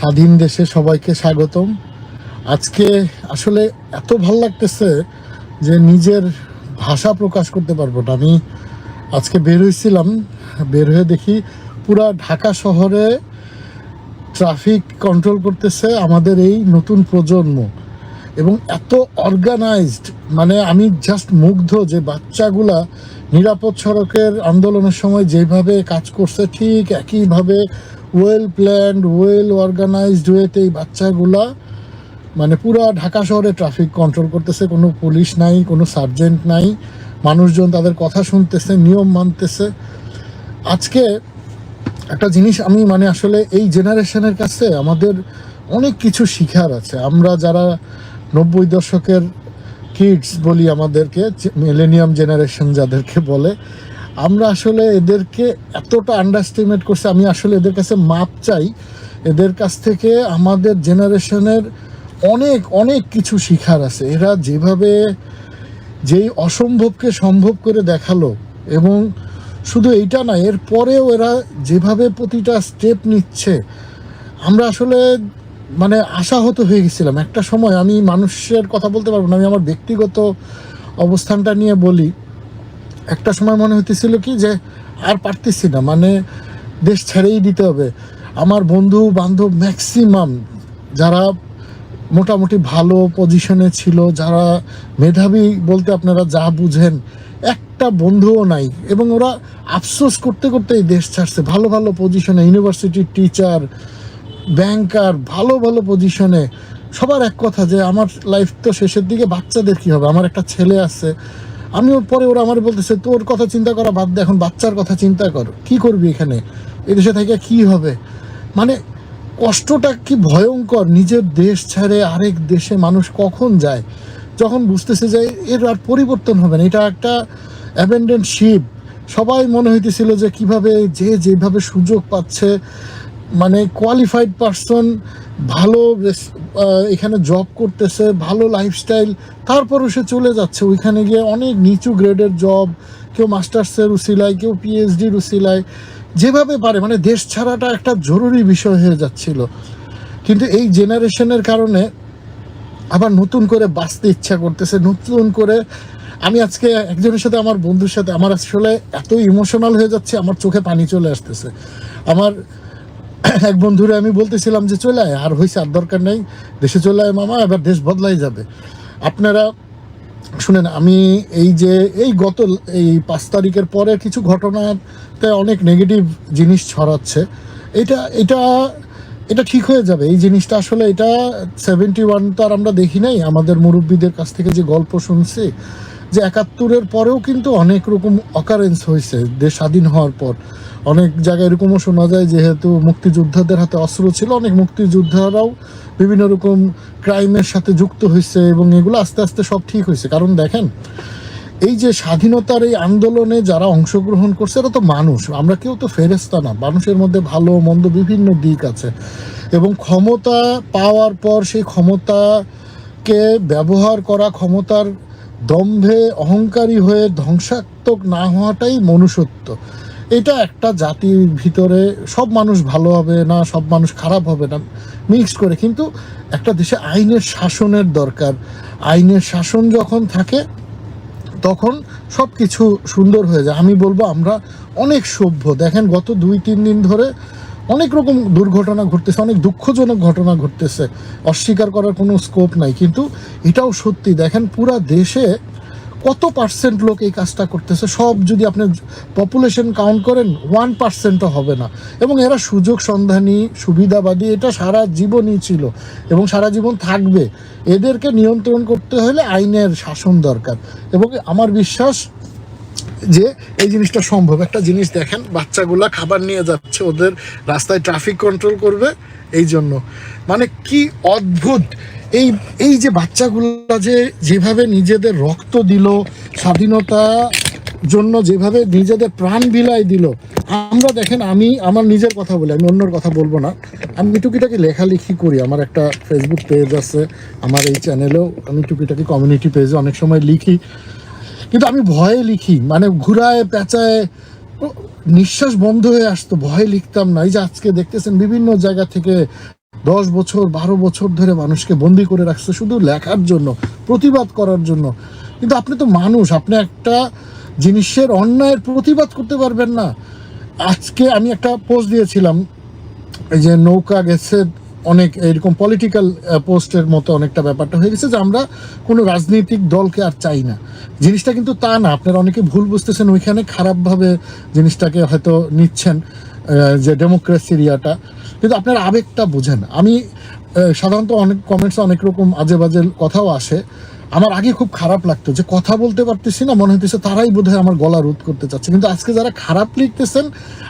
স্বাধীন দেশে সবাইকে স্বাগতম। আজকে আসলে এত ভালো লাগতেছে যে নিজের ভাষা প্রকাশ করতে পারব না। আমি আজকে বের হয়েছিলাম বের হয়ে দেখি পুরা ঢাকা শহরে ট্রাফিক কন্ট্রোল করতেছে আমাদের এই নতুন প্রজন্ম। এবং এত অর্গানাইজড মানে আমি জাস্ট মুগ্ধ যে বাচ্চাগুলা নিরাপদ সড়কের আন্দোলনের সময় যেভাবে কাজ করছে, ঠিক একইভাবে ওয়েল প্ল্যান্ড ওয়েল অর্গানাইজড ওয়েতে এই বাচ্চাগুলা মানে পুরো ঢাকা শহরে ট্রাফিক কন্ট্রোল করতেছে, কোনো পুলিশ নাই, কোনো সার্জেন্ট নাই, মানুষজন তাদের কথা শুনতেছে, নিয়ম মানতেছে। আজকে একটা জিনিস আমি মানে আসলে এই জেনারেশনের কাছে আমাদের অনেক কিছু শিখার আছে। আমরা যারা নব্বই দশকের কিডস বলি আমাদেরকে মিলেনিয়াম জেনারেশন যাদেরকে বলে আমরা আসলে এদেরকে এতটা আন্ডারস্টিমেট করছি, আমি আসলে এদের কাছে মাপ চাই। এদের কাছ থেকে আমাদের জেনারেশনের অনেক অনেক কিছু শিখার আছে। এরা যেভাবে যেই অসম্ভবকে সম্ভব করে দেখাল এবং শুধু এইটা না, এর পরেও এরা যেভাবে প্রতিটা স্টেপ নিচ্ছে, আমরা আসলে মানে আশাহত হয়ে গেছিলাম। একটা সময় আমি মানুষের কথা বলতে পারব না, আমি আমার ব্যক্তিগত অবস্থানটা নিয়ে বলি। একটা সময় মনে হতেছিল কি যে আর পারতেছি না মানে দেশ ছেড়েই দিতে হবে। আমার বন্ধু, বান্ধব ম্যাক্সিমাম যারা মোটামুটি ভালো পজিশনে ছিল, যারা মেধাবী বলতে আপনারা যা বুঝেন, একটা বন্ধুও নাই। এবং ওরা আফসোস করতে করতে এই দেশ ছাড়ছে। ভালো ভালো পজিশনে ইউনিভার্সিটির টিচার ব্যাংকার ভালো ভালো পজিশনে সবার এক কথা যে আমার লাইফ তো শেষের দিকে বাচ্চাদের কি হবে? আমার একটা ছেলে আছে আমি ওর পরে ওরা আমার বলতেছে, তোর কথা চিন্তা করা বাদ দে, এখন বাচ্চার কথা চিন্তা কর। কি করবি এখানে? এদেশে থেকে কি হবে? মানে কষ্টটা কি ভয়ঙ্কর? নিজের দেশ ছেড়ে আরেক দেশে মানুষ কখন যায়? যখন বুঝতেছে যে এর আর পরিবর্তন হবে না, এটা একটা অ্যাবেন্ডেন্ট শিপ সবাই মনে হইতেছিল যে কীভাবে যে যেভাবে সুযোগ পাচ্ছে মানে কোয়ালিফাইড পারসন ভালো এখানে জব করতেছে, ভালো লাইফস্টাইল তারপরও সে চলে যাচ্ছে। ওইখানে গিয়ে অনেক নিচু গ্রেডের জব কেউ মাস্টার্সের উসিলায়, কেউ পিএইচডির উসিলায়, যেভাবে পারে মানে দেশ ছাড়াটা একটা জরুরি বিষয় হয়ে যাচ্ছিল। কিন্তু এই জেনারেশনের কারণে আবার নতুন করে বাঁচতে ইচ্ছা করতেছে, নতুন করে আমি আজকে একজনের সাথে, আমার বন্ধুর সাথে, আমার আসলে এত ইমোশনাল হয়ে যাচ্ছে, আমার চোখে পানি চলে আসতেছে। আমার এক বন্ধুরে আমি বলতেছিলাম যে, চলে আয়, আর হয়েছে আর দরকার নেই। দেশে চলে আয় মামা, এবার দেশ বদলাই যাবে। আপনারা শুনেন, আমি এই যে, এই গত, এই পাঁচ তারিখের পরে কিছু ঘটনাতে অনেক নেগেটিভ জিনিস ছড়াচ্ছে। এটা এটা এটা ঠিক হয়ে যাবে। এই জিনিসটা আসলে এটা সেভেন্টি ওয়ান তো আর আমরা দেখি নাই। আমাদের মুরব্বীদের কাছ থেকে যে গল্প শুনছি, যে একাত্তরের পরেও কিন্তু অনেক রকম অকারেন্স হয়েছে। দেশ স্বাধীন হওয়ার পর। অনেক জায়গায় এরকমও শোনা যায়, যেহেতু মুক্তিযোদ্ধাদের হাতে অস্ত্র ছিল, অনেক মুক্তিযোদ্ধারাও বিভিন্ন রকম ক্রাইমের সাথে যুক্ত হয়েছে এবং এগুলো আস্তে আস্তে সব ঠিক হয়েছে। কারণ দেখেন, এই যে স্বাধীনতার এই আন্দোলনে যারা অংশগ্রহণ করছে, এরা তো মানুষ। আমরা কেউ তো ফেরেস্তা না। মানুষের মধ্যে ভালো, মন্দ বিভিন্ন দিক আছে। এবং ক্ষমতা পাওয়ার পর সেই ক্ষমতাকে ব্যবহার করা, ক্ষমতার দম্ভে অহংকারী হয়ে ধ্বংসাত্মক না হওয়াটাই মনুষ্যত্ব। এটা একটা জাতির ভিতরে সব মানুষ ভালো হবে না, সব মানুষ খারাপ হবে না মিক্স করে। কিন্তু একটা দেশে আইনের শাসনের দরকার। আইনের শাসন যখন থাকে, তখন সব কিছু সুন্দর হয়ে যায়। আমি বলব, আমরা অনেক সভ্য। দেখেন, গত দুই, তিন দিন ধরে অনেক রকম দুর্ঘটনা ঘটতেছে, অনেক দুঃখজনক ঘটনা ঘটতেছে। অস্বীকার করার কোনো স্কোপ নাই। কিন্তু এটাও সত্যি। দেখেন, পুরা দেশে কত পার্সেন্ট লোক এই কাজটা করতেছে? সব যদি আপনি পপুলেশন কাউন্ট করেন ওয়ান পার্সেন্টও হবে না। এবং এরা সুযোগ সন্ধানী, সুবিধাবাদী, এটা সারা জীবনই ছিল এবং সারা জীবন থাকবে। এদেরকে নিয়ন্ত্রণ করতে হলে আইনের শাসন দরকার। এবং আমার বিশ্বাস যে এই জিনিসটা সম্ভব। একটা জিনিস দেখেন, বাচ্চাগুলা খাবার নিয়ে যাচ্ছে, ওদের রাস্তায় ট্রাফিক কন্ট্রোল করবে, এই জন্য। মানে কি অদ্ভুত! এই এই যে বাচ্চাগুলা যে যেভাবে নিজেদের রক্ত দিল, স্বাধীনতা জন্য যেভাবে নিজেদের প্রাণ বিলাই দিল, আমরা দেখেন, আমি আমার নিজের কথা বলি, আমি অন্যর কথা বলব না। আমি টুকিটাকি লেখালেখি করি, আমার একটা ফেসবুক পেজ আছে, আমার এই চ্যানেলেও আমি টুকিটাকি কমিউনিটি পেজে অনেক সময় লিখি। কিন্তু আমি ভয়ে লিখি মানে ঘুরায়, পেঁচায় নিঃশ্বাস বন্ধ হয়ে আসতো, ভয়ে লিখতাম না। এই যে আজকে দেখতেছেন বিভিন্ন জায়গা থেকে দশ বছর, বারো বছর ধরে মানুষকে বন্দি করে রাখছে শুধু লেখার জন্য, প্রতিবাদ করার জন্য। কিন্তু আপনি তো মানুষ, আপনি একটা জিনিসের অন্যায়ের প্রতিবাদ করতে পারবেন না। আজকে আমি একটা পোস্ট দিয়েছিলাম, এই যে নৌকা গেছে অনেক এরকম পলিটিক্যাল পোস্টের মতো অনেকটা ব্যাপারটা হয়ে গেছে যে আমরা কোনো রাজনৈতিক দলকে আর চাই না। জিনিসটা কিন্তু তা না। আপনারা অনেকে ভুল বুঝতেছেন, ওইখানে খারাপভাবে জিনিসটাকে হয়তো নিচ্ছেন যে ডেমোক্রেসির ইয়াটা। কিন্তু আপনার আবেগটা বোঝেন। আমি সাধারণত অনেক কমেন্টস অনেক রকম আজে বাজে কথাও আসে। আমার আগে খুব খারাপ লাগতো যে কথা বলতে পারতেছি না, মনে হইতেছে তারাই বোধহয় আমার গলা রোধ করতে চাচ্ছে। কিন্তু আজকে যারা খারাপ লিখতেছেন,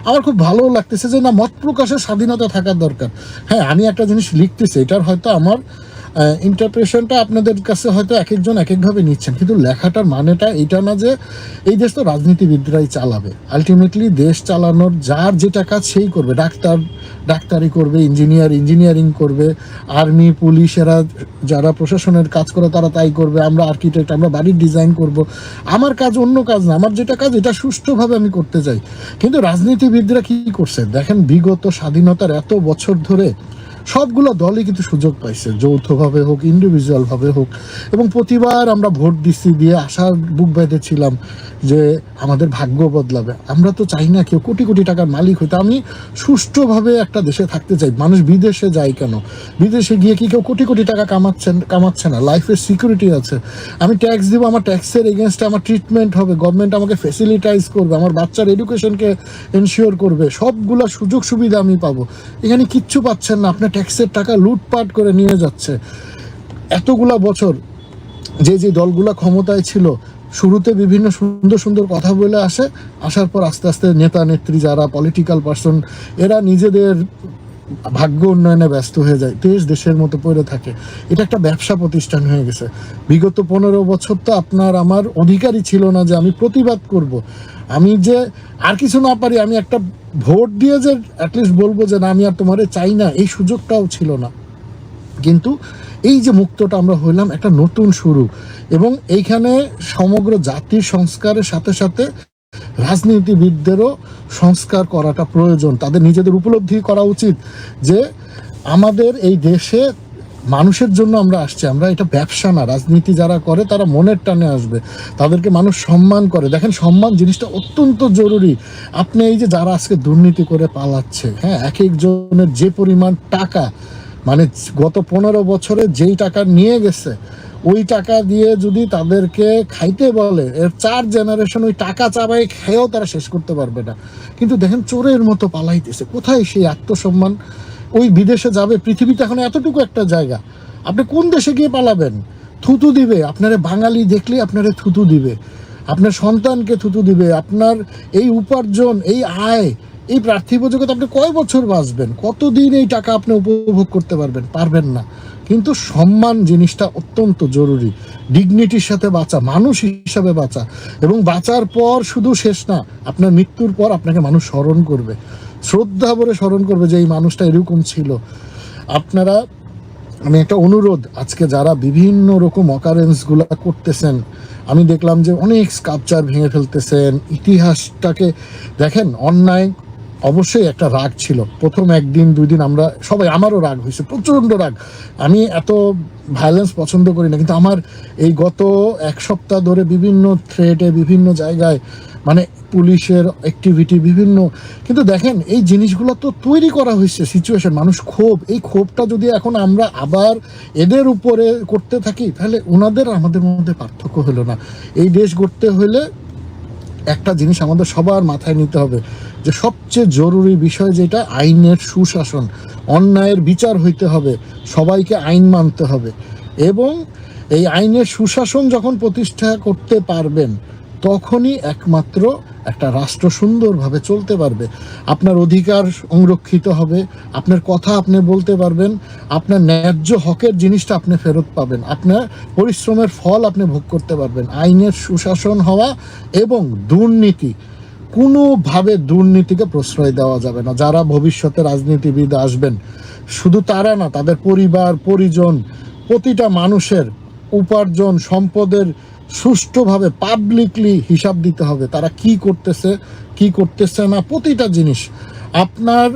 আমার খুব ভালো লাগতেছে যে না, মত প্রকাশের স্বাধীনতা থাকার দরকার। হ্যাঁ আমি একটা জিনিস লিখতেছি, এটার হয়তো আমার ইন্টারপ্রেশনটা আপনাদের কাছে হয়তো এক একজন এক একভাবে নিচ্ছেন। কিন্তু লেখাটার মানেটা এটা না যে এই দেশ তো রাজনীতিবিদরাই চালাবে। আলটিমেটলি দেশ চালানোর যার যেটা কাজ সেই করবে। ডাক্তার, ডাক্তারি করবে ইঞ্জিনিয়ার ইঞ্জিনিয়ারিং করবে আর্মি পুলিশ এরা যারা প্রশাসনের কাজ করে তারা তাই করবে। আমরা আর্কিটেক্ট আমরা বাড়ির ডিজাইন করব। আমার কাজ অন্য কাজ না। আমার যেটা কাজ এটা সুষ্ঠুভাবে আমি করতে চাই। কিন্তু রাজনীতিবিদরা কি করছে? দেখেন বিগত স্বাধীনতার এত বছর ধরে সবগুলো দলই কিন্তু সুযোগ পাইছে, যৌথভাবে হোক ইন্ডিভিজুয়ালভাবে হোক। এবং প্রতিবার আমরা ভোট দিচ্ছি দিয়ে আশার বুক বেঁধেছিলাম যে আমাদের ভাগ্য বদলাবে। আমরা তো চাই না কেউ কোটি কোটি টাকার মালিক হইতে। আমি সুষ্ঠুভাবে একটা দেশে থাকতে চাই। মানুষ বিদেশে যায় কেন? বিদেশে গিয়ে কি কেউ কোটি কোটি টাকা কামাচ্ছেন, কামাচ্ছে না? লাইফের সিকিউরিটি আছে। আমি ট্যাক্স দিব, আমার ট্যাক্সের এগেনস্টে আমার ট্রিটমেন্ট হবে। গভর্নমেন্ট আমাকে ফেসিলিটাইজ করবে, আমার বাচ্চার এডুকেশনকে এনশিওর করবে। সবগুলা সুযোগ সুবিধা আমি পাবো। এখানে কিচ্ছু পাচ্ছেন না। আপনার ট্যাক্সের টাকা লুটপাট করে নিয়ে যাচ্ছে। এতগুলা বছর যে যে দলগুলা ক্ষমতায় ছিল, শুরুতে বিভিন্ন সুন্দর সুন্দর কথা বলে আসে, আসার পর আস্তে আস্তে নেতা, নেত্রী যারা পলিটিক্যাল পার্সন এরা নিজেদের ভাগ্য উন্নয়নে ব্যস্ত হয়ে যায়, দেশ দেশের মতো পড়ে থাকে। এটা একটা ব্যবসা প্রতিষ্ঠান হয়ে গেছে। বিগত পনেরো বছর তো আপনার আমার অধিকারই ছিল না যে আমি প্রতিবাদ করব। আমি যে আর কিছু না পারি, আমি একটা ভোট দিয়ে যে অ্যাটলিস্ট বলব যে না, আমি আর তোমারে চাই না, এই সুযোগটাও ছিল না। কিন্তু এই যে মুক্তটা আমরা হইলাম একটা নতুন শুরু এবং এইখানে সমগ্র জাতির সংস্কারের সাথে সাথে রাজনীতিবিদদেরও সংস্কার করাটা প্রয়োজন। তাদের নিজেদের উপলব্ধি করা উচিত যে আমাদের এই দেশে মানুষের জন্য আমরা আসছি, আমরা এটা ব্যবসা না, রাজনীতি যারা করে তারা মনের টানে আসবে, তাদেরকে মানুষ সম্মান করে। দেখেন, সম্মান জিনিসটা অত্যন্ত জরুরি। আপনি এই যে যারা আজকে দুর্নীতি করে পালাচ্ছে হ্যাঁ এক একজনের যে পরিমাণ টাকা মানে গত পনেরো বছরে যেই টাকা নিয়ে গেছে, ওই টাকা দিয়ে যদি তাদেরকে খাইতে বলে, এর চার জেনারেশন ওই টাকা চাবাই খেয়েও তারা শেষ করতে পারবে না। কিন্তু দেখেন, চোরের মতো পালাইতেছে। কোথায় সেই আত্মসম্মান? ওই বিদেশে যাবে, পৃথিবীতে এখন এতটুকু একটা জায়গা। আপনি কোন দেশে গিয়ে পালাবেন? থুতু দিবে। আপনারে বাঙালি দেখলে আপনারে থুতু দিবে। আপনার সন্তানকে থুতু দিবে। আপনার এই উপার্জন, এই আয়, এই পার্থিব জগতে আপনি কয় বছর বাঁচবেন? কতদিন এই টাকা আপনি উপভোগ করতে পারবেন? পারবেন না। কিন্তু সম্মান জিনিসটা অত্যন্ত জরুরি। ডিগনিটির সাথে বাঁচা, মানুষ হিসাবে বাঁচা। এবং বাঁচার পর শুধু শেষ না, আপনার মৃত্যুর পর আপনাকে মানুষ স্মরণ করবে। শ্রদ্ধা ভরে স্মরণ করবে যে এই মানুষটা এরকম ছিল। আপনারা, আমি একটা অনুরোধ, আজকে যারা বিভিন্ন রকম অকারেন্সগুলো করতেছেন, আমি দেখলাম যে অনেক স্কাপচার ভেঙে ফেলতেছেন, ইতিহাসটাকে দেখেন, অন্যায় অবশ্যই একটা রাগ ছিল। প্রথম একদিন দুই দিন আমরা সবাই, আমারও রাগ হয়েছে, প্রচণ্ড রাগ। আমি এত ভায়োলেন্স পছন্দ করি না, কিন্তু আমার এই গত এক সপ্তাহ ধরে বিভিন্ন থ্রেটে বিভিন্ন জায়গায় মানে পুলিশের অ্যাক্টিভিটি বিভিন্ন। কিন্তু দেখেন, এই জিনিসগুলো তো তৈরি করা হয়েছে সিচুয়েশন মানুষ ক্ষোভ। এই ক্ষোভটা যদি এখন আমরা আবার এদের উপরে করতে থাকি, তাহলে ওনাদের আমাদের মধ্যে পার্থক্য হলো না। এই দেশ গড়তে হলে একটা জিনিস আমাদের সবার মাথায় নিতে হবে যে সবচেয়ে জরুরি বিষয় যেটা, আইনের সুশাসন, অন্যায়ের বিচার হইতে হবে, সবাইকে আইন মানতে হবে। এবং এই আইনের সুশাসন যখন প্রতিষ্ঠা করতে পারবেন তখনই একমাত্র একটা রাষ্ট্র সুন্দরভাবে চলতে পারবে। আপনার অধিকার সংরক্ষিত হবে, আপনার কথা আপনি বলতে পারবেন, আপনার ন্যায্য হকের জিনিসটা আপনি ফেরত পাবেন, আপনার পরিশ্রমের ফল আপনি ভোগ করতে পারবেন। আইনের সুশাসন হওয়া এবং দুর্নীতি, কোনোভাবে দুর্নীতিকে প্রশ্রয় দেওয়া যাবে না। যারা ভবিষ্যতে রাজনীতিবিদ আসবেন, শুধু তারা না, তাদের পরিবার, পরিজন, প্রতিটা মানুষের উপার্জন, সম্পদের সুষ্ঠুভাবে পাবলিকলি হিসাব দিতে হবে তারা কি করতেছে কি করতেছে না, প্রতিটা জিনিস। আপনার,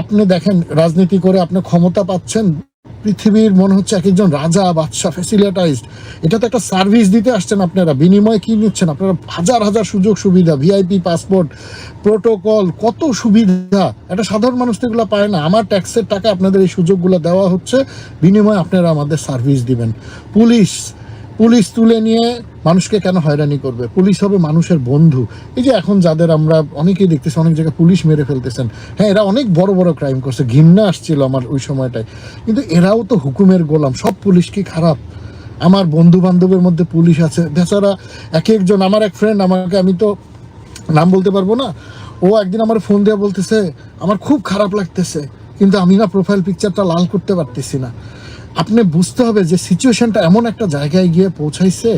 আপনি দেখেন রাজনীতি করে আপনি ক্ষমতা পাচ্ছেন, পৃথিবীর মনে হচ্ছে এক একজন রাজা, বাদশাহ ফেসিলিটাইজড এটা তো একটা সার্ভিস দিতে আসছেন আপনারা, বিনিময়ে কি নিচ্ছেন? আপনারা হাজার হাজার সুযোগ সুবিধা ভিআইপি পাসপোর্ট প্রোটোকল কত সুবিধা। একটা সাধারণ মানুষ তো পায় না। আমার ট্যাক্সের টাকা আপনাদের এই সুযোগগুলো দেওয়া হচ্ছে, বিনিময়ে আপনারা আমাদের সার্ভিস দিবেন। পুলিশ পুলিশ তুলে নিয়ে মানুষকে কেন হয়রানি করবে? পুলিশ হবে মানুষের বন্ধু। এই যে এখন যাদের আমরা অনেকেই দেখতেছি, অনেক জায়গায় পুলিশ মেরে ফেলতেছেন। হ্যাঁ এরা অনেক বড় বড় ক্রাইম করছে। ঘৃণা আসছিল আমার ওই সময়টায়। কিন্তু এরাও তো হুকুমের গোলাম। সব পুলিশ কি খারাপ? আমার বন্ধু বান্ধবের মধ্যে পুলিশ আছে। বেচারা এক একজন, আমার এক ফ্রেন্ড আমাকে, আমি তো নাম বলতে পারব না, ও একদিন আমার ফোন দেওয়া বলতেছে, আমার খুব খারাপ লাগতেছে, কিন্তু আমি না প্রোফাইল পিকচারটা লাল করতে পারতেছি না। আপনি বুঝতে হবে যে সিচুয়েশনটা এমন একটা জায়গায় গিয়ে পৌঁছাইছে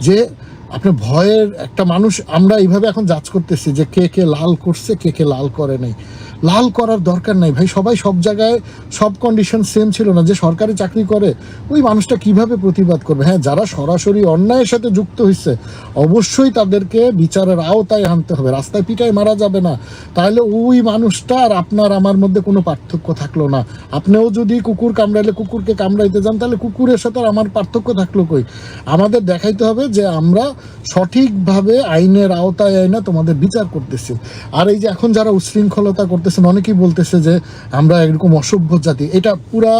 যে আপনি ভয়ের একটা মানুষ, আমরা এইভাবে এখন যাচ করতেছি যে কে কে লাল করছে, কে কে লাল করে নাই। লাল করার দরকার নাই। ভাই, সবাই সব জায়গায় সব কন্ডিশন সেম ছিল না। যে সরকারি চাকরি করে, ওই মানুষটা কীভাবে প্রতিবাদ করবে? হ্যাঁ যারা সরাসরি অন্যায়ের সাথে যুক্ত হয়েছে অবশ্যই তাদেরকে বিচারের আওতায় আনতে হবে। রাস্তায় পিটায় মারা যাবে না। তাহলে ওই মানুষটা আর আপনার আমার মধ্যে কোনো পার্থক্য থাকল না। আপনিও যদি কুকুর কামড়াইলে কুকুরকে কামড়াইতে যান, তাহলে কুকুরের সাথে আর আমার পার্থক্য থাকল কই? আমাদের দেখাইতে হবে যে আমরা সঠিকভাবে আইনের আওতায় আইনা তোমাদের বিচার করতেছি। আর এই যে এখন যারা উশৃঙ্খলতা করতেছেন অনেকেই বলতেছে যে আমরা এরকম অসভ্য জাতি। এটা পুরা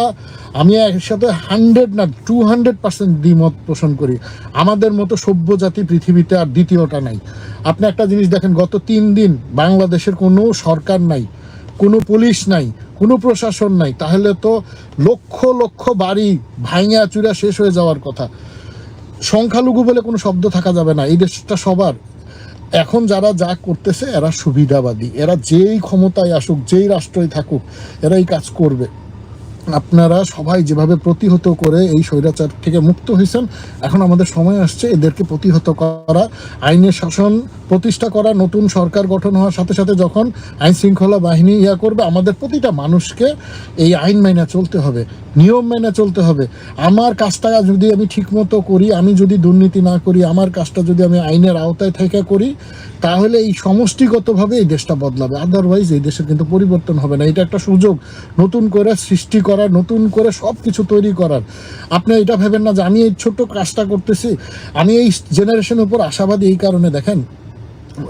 আমি একসাথে হান্ড্রেড না টু হান্ড্রেড পার্সেন্ট দ্বিমত পোষণ করি। আমাদের মতো সভ্য জাতি পৃথিবীতে আর দ্বিতীয়টা নাই। আপনি একটা জিনিস দেখেন, গত তিন দিন বাংলাদেশের কোনো সরকার নাই, কোনো পুলিশ নাই, কোনো প্রশাসন নাই, তাহলে তো লক্ষ লক্ষ বাড়ি ভাঙা চুরা শেষ হয়ে যাওয়ার কথা। সংখ্যালঘু বলে কোনো শব্দ থাকা যাবে না, এই দেশটা সবার। এখন যারা যা করতেছে, এরা সুবিধাবাদী। এরা যেই ক্ষমতায় আসুক, যেই রাষ্ট্রই থাকুক এরা এই কাজ করবে। আপনারা সবাই যেভাবে প্রতিহত করে এই স্বৈরাচার থেকে মুক্ত হয়েছেন, এখন আমাদের সময় আসছে এদেরকে প্রতিহত করা। আইনের শাসন প্রতিষ্ঠা করা, নতুন সরকার গঠন হওয়ার সাথে সাথে যখন আইন শৃঙ্খলা বাহিনী ইয়া করবে, আমাদের প্রতিটা মানুষকে এই আইন মেনে চলতে হবে, নিয়ম মেনে চলতে হবে। আমার কাজটা যদি আমি ঠিকমতো করি, আমি যদি দুর্নীতি না করি, আমার কাজটা যদি আমি আইনের আওতায় থেকে করি তাহলে এই সমষ্টিগতভাবে এই দেশটা বদলাবে। আদারওয়াইজ এই দেশের কিন্তু পরিবর্তন হবে না। এটা একটা সুযোগ। নতুন করে সৃষ্টি করার, নতুন করে সব কিছু তৈরি করার। আপনি এটা ভেবেন না যে আমি এই ছোট্ট কাজটা করতেছি। আমি এই জেনারেশনের উপর আশাবাদী এই কারণে দেখেন,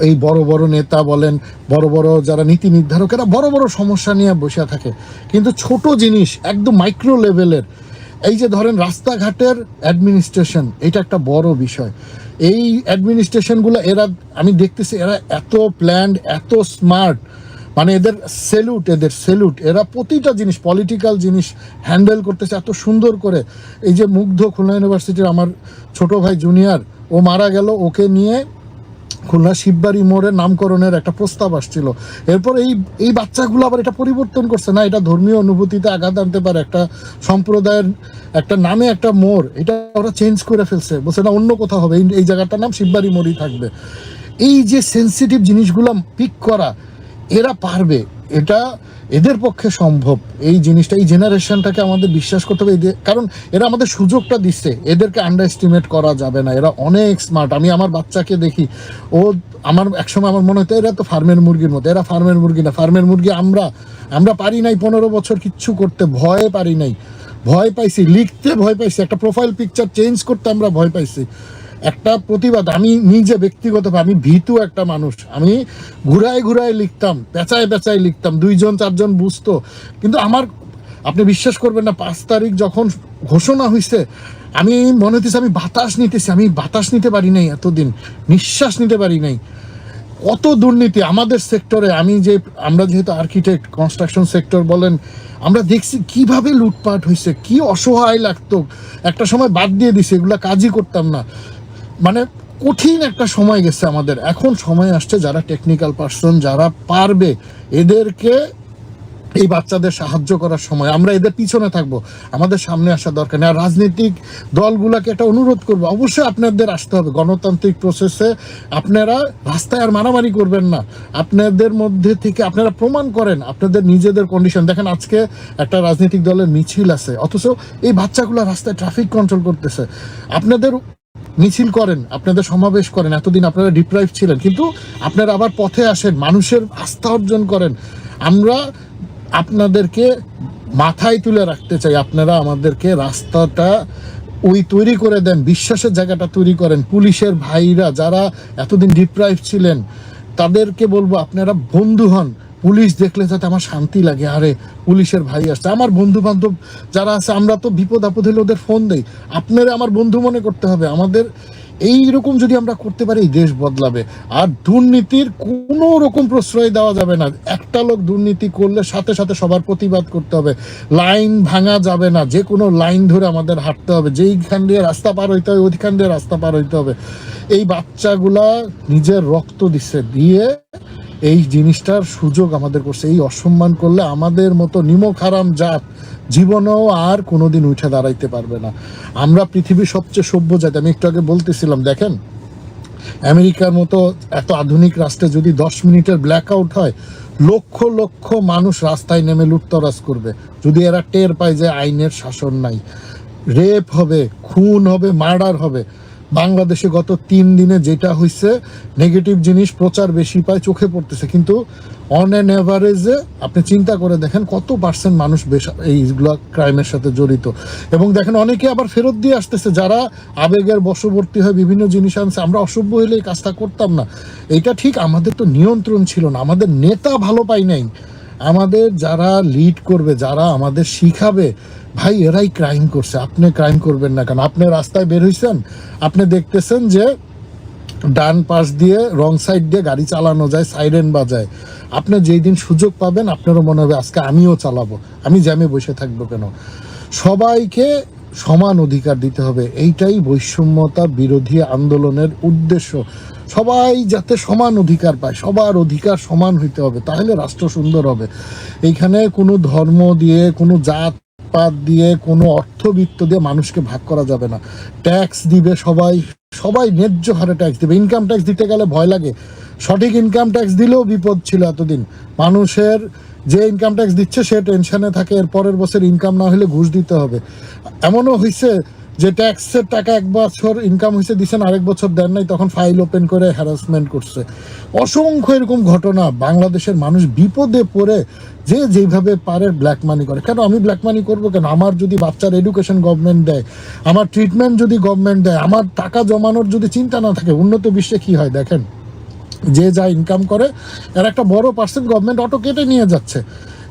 এই বড় বড় নেতা বলেন, বড় বড় যারা নীতি নির্ধারকেরা বড় বড় সমস্যা নিয়ে বসে থাকে। কিন্তু ছোট জিনিস একদম মাইক্রো লেভেলের এই যে ধরেন রাস্তাঘাটের অ্যাডমিনিস্ট্রেশন এটা একটা বড় বিষয়। এই অ্যাডমিনিস্ট্রেশনগুলো এরা, আমি দেখতেছি এরা এত প্ল্যান্ড এত স্মার্ট মানে এদের সেলুট এদের সেলুট এরা প্রতিটা জিনিস পলিটিক্যাল জিনিস হ্যান্ডেল করতেছে এত সুন্দর করে। এই যে মুগ্ধ খুলনা ইউনিভার্সিটির আমার ছোট ভাই জুনিয়র ও মারা গেল, ওকে নিয়ে খুলনা শিববাড়ি মোড়ের নামকরণের একটা প্রস্তাব আসছিল। এরপর এই এই বাচ্চাগুলো আবার এটা পরিবর্তন করছে না? এটা ধর্মীয় অনুভূতিতে আঘাত আনতে পারে একটা সম্প্রদায়ের একটা নামে একটা মোড়। এটা ওরা চেঞ্জ করে ফেলছে। বলছে, না, অন্য কোথাও হবে। এই- জায়গাটার নাম শিববাড়ি মোড়ই থাকবে। এই যে সেন্সিটিভ জিনিসগুলো পিক করা এরা পারবে। এটা এদের পক্ষে সম্ভব। এই জিনিসটা, এই জেনারেশনটাকে আমাদের বিশ্বাস করতে হবে। এদের কারণ এরা আমাদের সুযোগটা দিচ্ছে। এদেরকে আন্ডার এস্টিমেট করা যাবে না। এরা অনেক স্মার্ট আমি আমার বাচ্চাকে দেখি, ও আমার, একসময় আমার মনে হতো, এরা তো ফার্মের মুরগির মতো। এরা ফার্মের মুরগি না। ফার্মের মুরগি আমরা। আমরা পারি নাই পনেরো বছর কিচ্ছু করতে। ভয়ে পারি নাই। ভয় পাইছি। লিখতে ভয় পাইছি। একটা প্রোফাইল পিকচার চেঞ্জ করতে আমরা ভয় পাইছি। একটা প্রতিবাদ, আমি নিজে ব্যক্তিগতভাবে, আমি ভীতু একটা মানুষ। আমি ঘুরায় ঘুরায় লিখতাম, পেঁচায় পেঁচায় লিখতাম, দুইজন চারজন বুঝতো। কিন্তু আমার, আপনি বিশ্বাস করবেন না, পাঁচ তারিখ যখন ঘোষণা হয়েছে আমি মনে হতেছে আমি বাতাস নিতেছি, আমি বাতাস নিতে পারি নাই এতদিন, নিঃশ্বাস নিতে পারি নাই। কত দুর্নীতি আমাদের সেক্টরে, আমি যে, আমরা যেহেতু আর্কিটেক্ট কনস্ট্রাকশন সেক্টর বলেন, আমরা দেখছি কীভাবে লুটপাট হয়েছে কি অসহায় লাগতো। একটা সময় বাদ দিয়ে দিছে, এগুলা কাজই করতাম না। মানে কঠিন একটা সময় গেছে আমাদের। এখন সময় আসছে যারা টেকনিক্যাল পার্সন যারা পারবে এদেরকে এই বাচ্চাদের সাহায্য করার সময়। আমরা এদের পিছনে থাকব, আমাদের সামনে আসা দরকার নেই। আর রাজনৈতিক দলগুলোকে একটা অনুরোধ করব, অবশ্যই আপনাদের আসতে হবে। গণতান্ত্রিক প্রসেসে আপনারা রাস্তায় আর মারামারি করবেন না। আপনাদের মধ্যে থেকে আপনারা প্রমাণ করেন, আপনাদের নিজেদের কন্ডিশন দেখেন আজকে একটা রাজনৈতিক দলের মিছিল আছে, অথচ এই বাচ্চাগুলো রাস্তায় ট্রাফিক কন্ট্রোল করতেছে। আপনাদের মিছিল করেন, আপনাদের সমাবেশ করেন, এতদিন আপনারা ডিপ্রাইভ ছিলেন, কিন্তু আপনারা আবার পথে আসেন, মানুষের আস্থা অর্জন করেন। আমরা আপনাদেরকে মাথায় তুলে রাখতে চাই, আপনারা আমাদেরকে রাস্তাটা ওই তৈরি করে দেন, বিশ্বাসের জায়গাটা তৈরি করেন, পুলিশের ভাইরা যারা এতদিন ডিপ্রাইভ ছিলেন, তাদেরকে বলব আপনারা বন্ধু হন পুলিশ দেখলে যাতে আমার শান্তি লাগে, আরে পুলিশের ভাই আসছে। আমার বন্ধু বান্ধব যারা আছে, আমরা তো বিপদ আপদ হলে ওদের ফোন দেই। আপনারা আমার বন্ধু মনে করতে হবে। আমাদের এই রকম যদি আমরা করতে পারি, দেশ বদলাবে। আর দুর্নীতির কোনো রকম প্রশ্রয় দেওয়া যাবে না। একটা লোক দুর্নীতি করলে সাথে সাথে সবার প্রতিবাদ করতে হবে। লাইন ভাঙা যাবে না। যে কোনো লাইন ধরে আমাদের হাঁটতে হবে। যেইখান দিয়ে রাস্তা পার হইতে হবে ওইখান দিয়ে রাস্তা পার হইতে হবে। এই বাচ্চাগুলা নিজের রক্ত দিচ্ছে দিয়ে এই জিনিসটার সুযোগ আমাদের করছে। এই অসম্মান করলে আমাদের মতো নিমক হারাম জাত জীবনেও আর কোনোদিন উঠে দাঁড়াইতে পারবে না। আমরা পৃথিবীর সবচেয়ে সভ্য জাতি। আমি একটু আগে বলতেছিলাম, দেখেন, আমেরিকার মতো এত আধুনিক রাষ্ট্রে যদি দশ মিনিটের ব্ল্যাক আউট হয়, লক্ষ লক্ষ মানুষ রাস্তায় নেমে লুটতরাজ করবে। যদি এরা টের পায় যে আইনের শাসন নাই রেপ হবে, খুন হবে মার্ডার হবে, বাংলাদেশে গত তিন দিনে যেটা হয়েছে নেগেটিভ জিনিস প্রচার বেশি পায় চোখে পড়তেছে। কিন্তু অন অ্যান অ্যাভারেজে আপনি চিন্তা করে দেখেন কত পার্সেন্ট মানুষ বেশ এইগুলো ক্রাইমের সাথে জড়িত। এবং দেখেন অনেকে আবার ফেরত দিয়ে আসতেছে, যারা আবেগের বশবর্তী হয়ে বিভিন্ন জিনিস আনছে। আমরা অসভ্য হইলে এই কাজটা করতাম না। এটা ঠিক আমাদের তো নিয়ন্ত্রণ ছিল না। আমাদের নেতা ভালো পাই নাই। আমাদের যারা লিড করবে, যারা আমাদের শিখাবে, ভাই, এরাই ক্রাইম করছে। আপনি ক্রাইম করবেন না কেন? আপনি রাস্তায় বের হইছেন। আপনি দেখতেছেন যে ডান পাশ দিয়ে রং সাইড দিয়ে গাড়ি চালানো যায় সাইরেন বাজায়। আপনি যেই দিন সুযোগ পাবেন, আপনারও মনে হবে আজকে আমিও চালাবো। আমি জ্যামে বসে থাকব কেন? সবাইকে সমান অধিকার দিতে হবে। এইটাই বৈষম্যতা বিরোধী আন্দোলনের উদ্দেশ্য। সবাই যাতে সমান অধিকার পায়, সবার অধিকার সমান হইতে হবে, তাহলে রাষ্ট্র সুন্দর হবে। এইখানে কোনো ধর্ম দিয়ে, কোনো জাত পাত দিয়ে, কোনো অর্থবিত্ত দিয়ে মানুষকে ভাগ করা যাবে না। ট্যাক্স দিবে সবাই সবাই ন্যায্য হারে ট্যাক্স দিবে। ইনকাম ট্যাক্স দিতে গেলে ভয় লাগে। সঠিক ইনকাম ট্যাক্স দিলেও বিপদ ছিল এতদিন। মানুষের যে ইনকাম ট্যাক্স দিচ্ছে, সে টেনশনে থাকে, এর পরের বছর ইনকাম না হলে ঘুষ দিতে হবে। এমনও হয়েছে যে ট্যাক্সের টাকা এক বছর ইনকাম হয়েছে দিচ্ছেন আরেক বছর দেন নাই, তখন ফাইল ওপেন করে হ্যারাসমেন্ট করছে। অসংখ্য এরকম ঘটনা বাংলাদেশের মানুষ বিপদে পড়ে যে যেভাবে পারে ব্ল্যাক মানি করে। কেন আমি ব্ল্যাক মানি করব কেন? আমার যদি বাচ্চার এডুকেশন গভর্নমেন্ট দেয়, আমার ট্রিটমেন্ট যদি গভর্নমেন্ট দেয়, আমার টাকা জমানোর যদি চিন্তা না থাকে, উন্নত বিশ্বে কি হয় দেখেন? যে যা ইনকাম করে, এর একটা বড় পার্সেন্ট গভর্নমেন্ট অটো কেটে নিয়ে যাচ্ছে।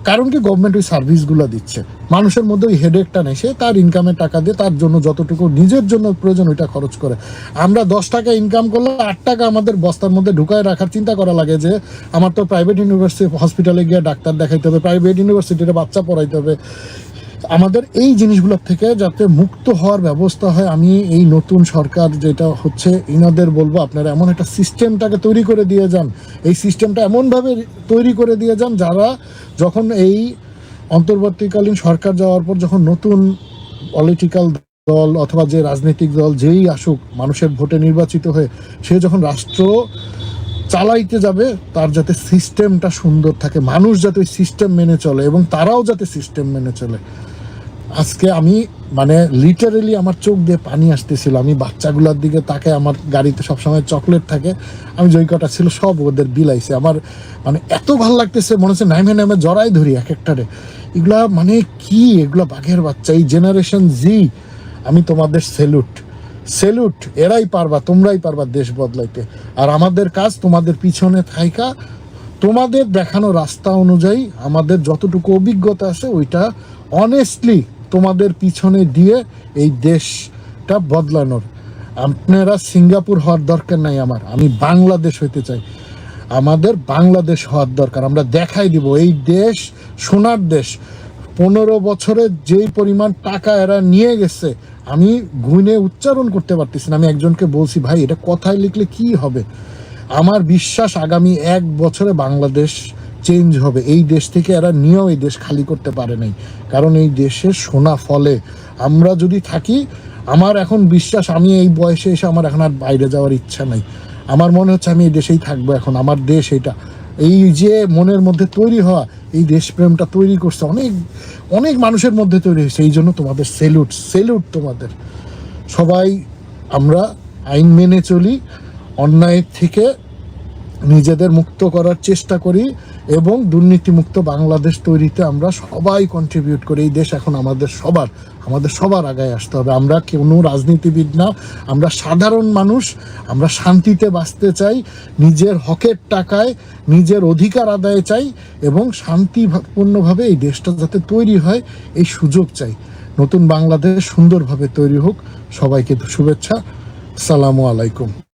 কারণ কি? গভর্নমেন্ট ওই সার্ভিসগুলো দিচ্ছে। মানুষের মধ্যে ওই হেডেকটা নেই। সে তার ইনকামের টাকা দিয়ে তার জন্য যতটুকু নিজের জন্য প্রয়োজন, ওইটা খরচ করে। আমরা দশ টাকা ইনকাম করলে আট টাকা আমাদের বস্তার মধ্যে ঢুকায় রাখার চিন্তা করা লাগে যে, আমার তো প্রাইভেট ইউনিভার্সিটি হসপিটালে গিয়ে ডাক্তার দেখাইতে হবে প্রাইভেট ইউনিভার্সিটিতে বাচ্চা পড়াইতে হবে। আমাদের এই জিনিসগুলোর থেকে যাতে মুক্ত হওয়ার ব্যবস্থা হয়, আমি এই নতুন সরকার যেটা হচ্ছে, ইনাদের বলব, আপনারা এমন একটা সিস্টেমটাকে তৈরি করে দিয়ে যান। এই সিস্টেমটা এমনভাবে তৈরি করে দিয়ে যান, যারা যখন এই অন্তর্বর্তীকালীন সরকার যাওয়ার পর যখন নতুন পলিটিক্যাল দল অথবা যে রাজনৈতিক দল যেই আসুক, মানুষের ভোটে নির্বাচিত হয়ে, সে যখন রাষ্ট্র চালাইতে যাবে, তার যাতে সিস্টেমটা সুন্দর থাকে, মানুষ যাতে ওই সিস্টেম মেনে চলে এবং তারাও যাতে সিস্টেম মেনে চলে। আজকে আমি মানে লিটারেলি আমার চোখ দিয়ে পানি আসতেছিল। আমি বাচ্চাগুলোর দিকে তাকে আমার গাড়িতে সবসময় চকলেট থাকে। আমি যে কটা ছিল সব ওদের বিলাইছে। আমার মানে এত ভালো লাগতেছে, মনে হচ্ছে নাইমে নামে জড়াই ধরি এক একটারে। এগুলা মানে কি? এগুলা বাঘের বাচ্চা। এই জেনারেশন জি আমি তোমাদের সেলুট সেলুট এরাই পারবা, তোমরাই পারবা দেশ বদলাইতে। আর আমাদের কাজ তোমাদের পিছনে থাইকা। তোমাদের দেখানো রাস্তা অনুযায়ী আমাদের যতটুকু অভিজ্ঞতা আছে, ওইটা অনেস্টলি তোমাদের পিছনে দিয়ে এই দেশটা বদলানোর। আপনারা সিঙ্গাপুর হওয়ার দরকার নাই আমার। আমি বাংলাদেশ হইতে চাই। আমাদের বাংলাদেশ হওয়ার দরকার। আমরা দেখাই দিব, এই দেশ সোনার দেশ। পনেরো বছরে যেই পরিমাণ টাকা এরা নিয়ে গেছে, আমি গুনে উচ্চারণ করতে পারতেছি না। আমি একজনকে বলছি, ভাই, এটা কথায় লিখলে কি হবে? আমার বিশ্বাস আগামী এক বছরে বাংলাদেশ চেঞ্জ হবে। এই দেশ থেকে এরা নিয়েও এই দেশ খালি করতে পারে নাই। কারণ এই দেশে সোনা ফলে। আমরা যদি থাকি, আমার এখন বিশ্বাস, আমি এই বয়সে এসে আমার এখন আর বাইরে যাওয়ার ইচ্ছা নাই। আমার মনে হচ্ছে আমি এই দেশেই থাকব এখন। আমার দেশ এটা। এই যে মনের মধ্যে তৈরি হওয়া, এই দেশপ্রেমটা তৈরি করছে, অনেক অনেক মানুষের মধ্যে তৈরি হয়েছে। এই জন্য তোমাদের সেলুট সেলুট তোমাদের। সবাই, আমরা আইন মেনে চলি, অন্যায়ের থেকে নিজেদের মুক্ত করার চেষ্টা করি। এবং দুর্নীতিমুক্ত বাংলাদেশ তৈরিতে আমরা সবাই কন্ট্রিবিউট করি, এই দেশ এখন আমাদের সবার আমাদের সবার আগায় আসতে হবে। আমরা কোনো রাজনীতিবিদ না, আমরা সাধারণ মানুষ, আমরা শান্তিতে বাঁচতে চাই, নিজের হকের টাকায়, নিজের অধিকার আদায় চাই এবং শান্তিপূর্ণভাবে এই দেশটা যাতে তৈরি হয়, এই সুযোগ চাই। নতুন বাংলাদেশ সুন্দরভাবে তৈরি হোক। সবাইকে শুভেচ্ছা। সালামু আলাইকুম।